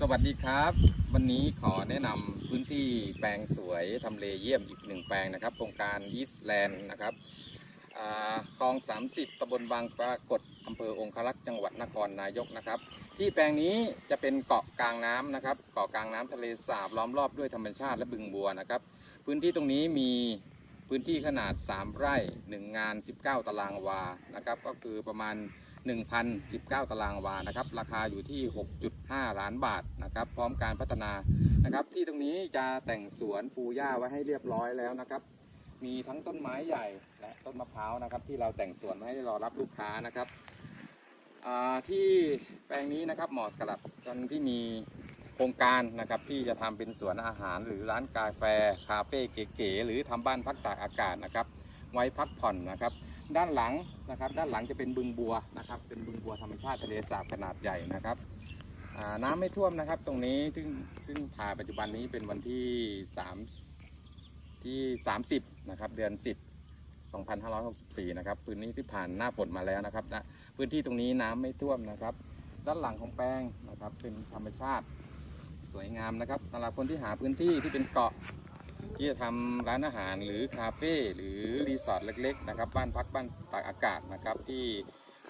สวัสดีครับ วันนี้ขอแนะนำพื้นที่แปลงสวยทำเลเยี่ยมอีกหนึ่งแปลงนะครับ โครงการอีสแลนด์นะครับคลอง 30ตำบลบางปรากฏอำเภอองครักษ์จังหวัดนครนายกนะครับ ที่แปลงนี้จะเป็นเกาะกลางน้ำนะครับ เกาะกลางน้ำทะเลสาบล้อมรอบด้วยธรรมชาติและบึงบัวนะครับ พื้นที่ตรงนี้มีพื้นที่ขนาด 3 ไร่ 1 งาน 19 ตารางวานะครับ ก็คือประมาณ 1,019 ตารางวานะครับ ราคาอยู่ที่ 6.5 ล้านบาทนะครับ พร้อมการพัฒนานะครับ ที่ตรงนี้จะแต่งสวนปูหญ้าไว้ให้เรียบร้อยแล้วนะครับ มีทั้งต้นไม้ใหญ่และต้นมะพร้าวนะครับ ที่เราแต่งสวนไว้ให้รอรับลูกค้านะครับที่แปลงนี้นะครับเหมาะสำหรับคนที่มีโครงการนะครับที่จะทำเป็นสวนอาหาร หรือร้านกาแฟคาเฟ่เก๋ๆหรือทำบ้านพักตากอากาศนะครับ ไว้พักผ่อนนะครับ ด้านหลังนะครับ ด้านหลังจะเป็นบึงบัวนะครับ เป็นบึงบัวธรรมชาติทะเลสาบขนาดใหญ่นะครับน้ำไม่ท่วมนะครับ ตรงนี้ซึ่งซึ่งถ่าปัจจุบันนี้เป็นวันที่3ที่ 30นะครับ เดือน 10 2564นะครับพื้นที่ที่ผ่านหน้าฝนมาแล้วนะครับนะพื้นที่ตรงนี้น้ำไม่ท่วมนะครับ ด้านหลังของแปลงนะครับ เป็นธรรมชาติสวยงามนะครับสำหรับคนที่หาพื้นที่ที่เป็นเกาะ ที่จะทำร้านอาหารหรือคาเฟ่หรือรีสอร์ทเล็กๆนะครับบ้านพักบ้านตากอากาศนะครับที่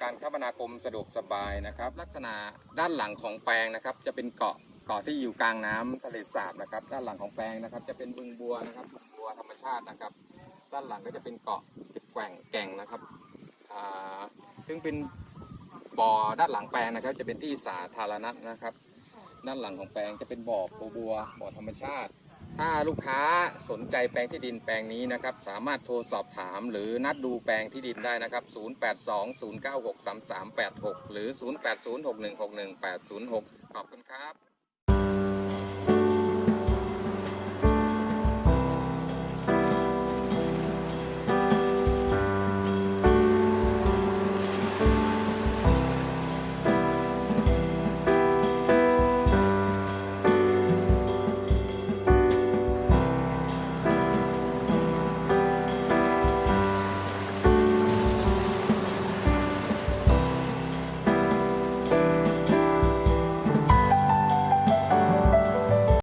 การคมนาคมสะดวกสบายนะครับ ลักษณะด้านหลังของแปลงนะครับ จะเป็นเกาะเกาะที่อยู่กลางน้ำทะเลสาบนะครับ ด้านหลังของแปลงนะครับ จะเป็นบึงบัวนะครับบึงบัวธรรมชาตินะครับ ด้านหลังก็จะเป็นเกาะติดแกว่งแก่งนะครับซึ่งเป็นบ่อด้านหลังแปลงนะครับ จะเป็นที่สาธารณะนะครับ ด้านหลังของแปลงจะเป็นบ่อปูบัวบ่อธรรมชาติ ถ้าลูกค้าสนใจแปลงที่ดินแปลงนี้นะครับ สามารถโทรสอบถามหรือนัดดูแปลงที่ดินได้นะครับ 0820963386 หรือ 0806161806 ขอบคุณครับ